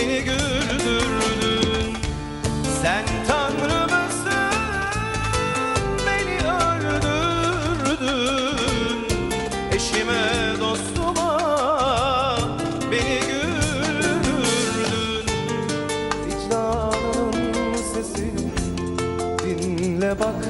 Beni güldürdün. Sen Tanrı mısın? Beni öldürdün. Eşime dostuma Beni güldürdün. Vicdanın sesini Dinle bak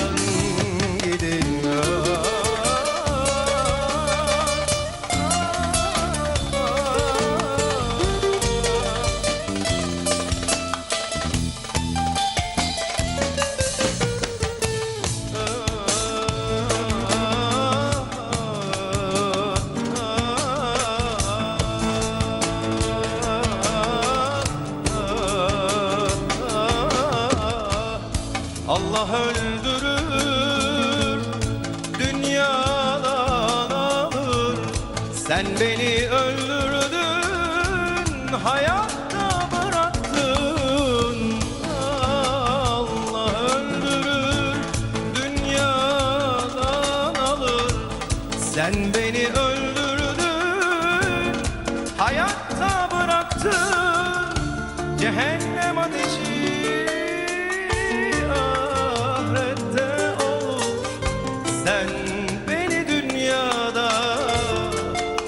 Allah öldürür, dünyadan alır. Sen beni öldürdün, hayatta bıraktın. Allah öldürür, dünyadan alır. Sen beni öldürdün, hayatta bıraktın. Cehennem ateşi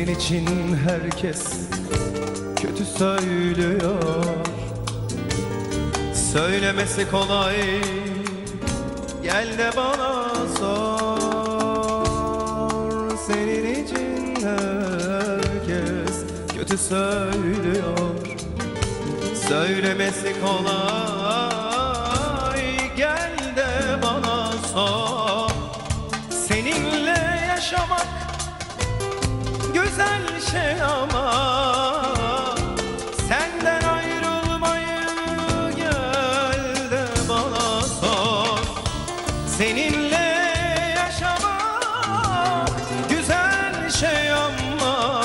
Senin için herkes kötü söylüyor. Söylemesi kolay Gel de bana sor. Senin için herkes kötü söylüyor. Söylemesi kolay Gel de bana sor. Seninle yaşamak güzel şey ama Senden ayrılmayı gel de bana sor. Seninle yaşamak güzel şey ama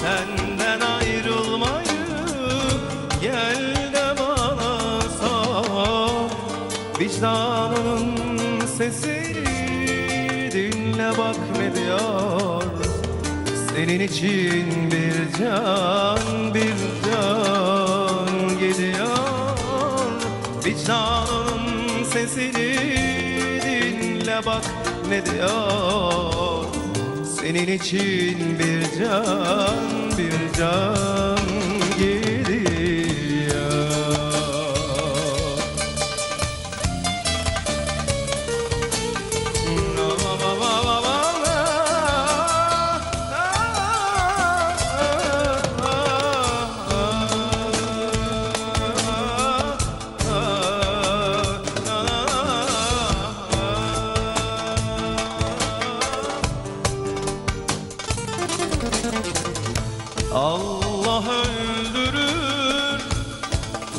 Senden ayrılmayı gel de bana sor. Vicdanının sesini dinle bak ne diyor Senin için bir can bir can gidiyor Vicdanının sesini dinle bak ne diyor. Senin için bir can bir can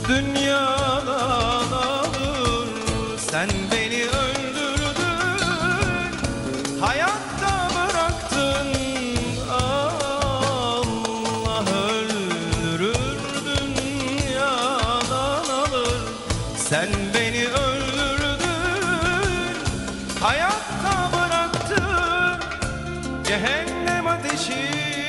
dünyadan alır. Sen beni öldürdün Hayatta bıraktın. Allah öldürür dünyadan alır. Sen beni öldürdün Hayatta bıraktın. Cehennem ateşi